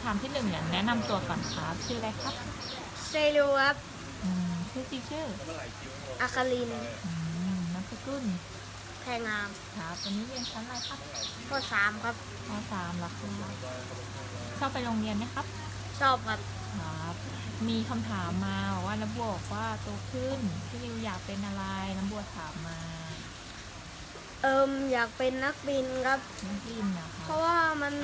ำถามที่หนึ่งเนี่ยแนะนำตัวก่อนครับชื่ออะไรครับเซรูครับอืมชื่อจริงชื่ออาคารินอืมนามสกุลแพรงามครับวันนี้เรียนชั้นอะไรครับข้อสามครับมสามเหรอครับชอบไปโรงเรียนไหมครับ ชอบครับครับ มีคำถามมาบอกว่าน้ำบัวบอกว่าโตขึ้นพี่นิวอยากเป็นอะไรน้ำบัวถามมาเอิมอยากเป็นนักบินครับน้ำกินนะคเพรับราะว่ามัน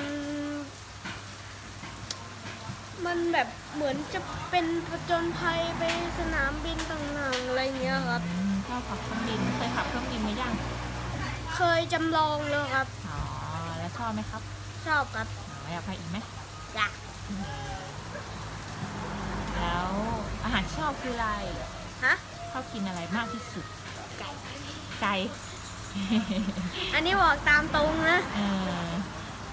มันแบบเหมือนจะเป็นผจญภัยไปสนามบินต่างๆอะไรเงี้ยครับอืมชอบขับเครื่องบินเคยขับเครื่องบินไหมยัง เคยจำลองเลยครับ อ๋อ แล้วชอบไหมครับชอบครับอ๋ออยากไปอีกไหม อยากแล้วอาหารที่ชอบคืออะไร ฮะชอบกินอะไรมากที่สุด ไก่ไก่ อันนี้บอกตามตรงนะ เออ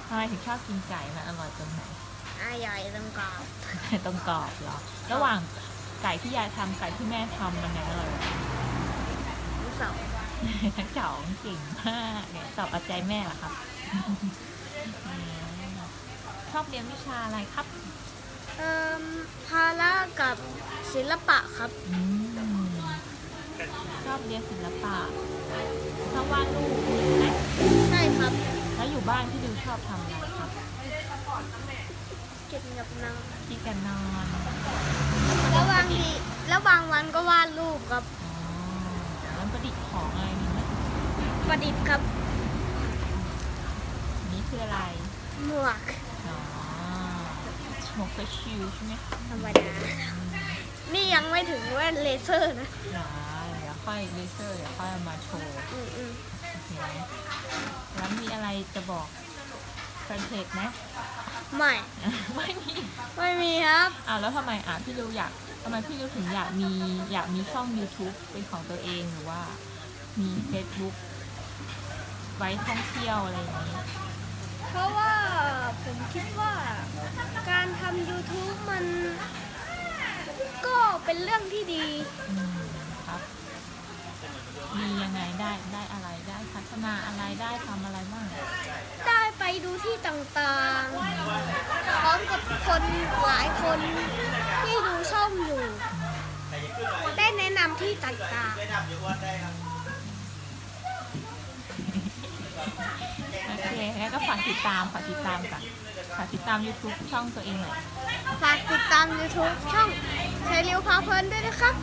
ทำไมถึงชอบกินไก่ มันอร่อยตรงไหนอา ใหญ่ตรงกลางตรงกรอบเหรอ ระหว่างไก่ที่ยายทำไก่ที่แม่ทำมันไหนอร่อยกว่ากันทั้งสองทั้งสองเก่งมากเนี่ยตอบเอาใจแม่เหรอครับอืมชอบเรียนวิชาอะไรครับ เอิมภาระกับศิลปะครับ อืมชอบเรียนศิลปะชอบวาดรูปไหมใช่ครับ แล้วอยู่บ้านพี่ดิวชอบทำอะไรครับ กินกับนางที่กันนอนแล้วบางทีแล้วบางวันก็วาดรูปครับอ๋อแล้วประดิษฐ์ของอะไรมีไหมประดิษฐ์ครับอันนี้คืออะไรหมวกอ๋อหมวกเฟชชิลใช่ไหมธรรมดานี่ยังไม่ถึงแว่นเลเซอร์นะหรอเดี๋ยวค่อยเลเซอร์เดี๋ยวค่อยเอามาโชว์อืมอืม โอเคแล้วมีอะไรจะบอก แฟนเพจไหมไม่ ไม่มีไม่มีครับอ่าแล้วทำไมอะพี่ริวอยากทำไมพี่ริวถึงอยากมีอยากมีช่อง YouTube เป็นของตัวเองหรือว่ามี Facebook ไว้ท่องเที่ยวอะไรอย่างนี้ เพราะว่าผมคิดว่าการทำ YouTube มันก็เป็นเรื่องที่ดี อืมครับ มียังไงได้ได้อะไรได้พัฒนาอะไรได้ทำอะไรบ้าง ได้ไปดูที่ ต่างๆ พร้อมกับคนหลายคนที่ดูช่องอยู่ ได้แนะนำที่ต่างโอเคแล้วก็ฝากติดตามฝากติดตามกันฝากติดตาม YouTube ช่องตัวเองหน่อย ๆ ฝากติดตาม YouTube ช่องเชลิวพาเพลินด้วยนะครับ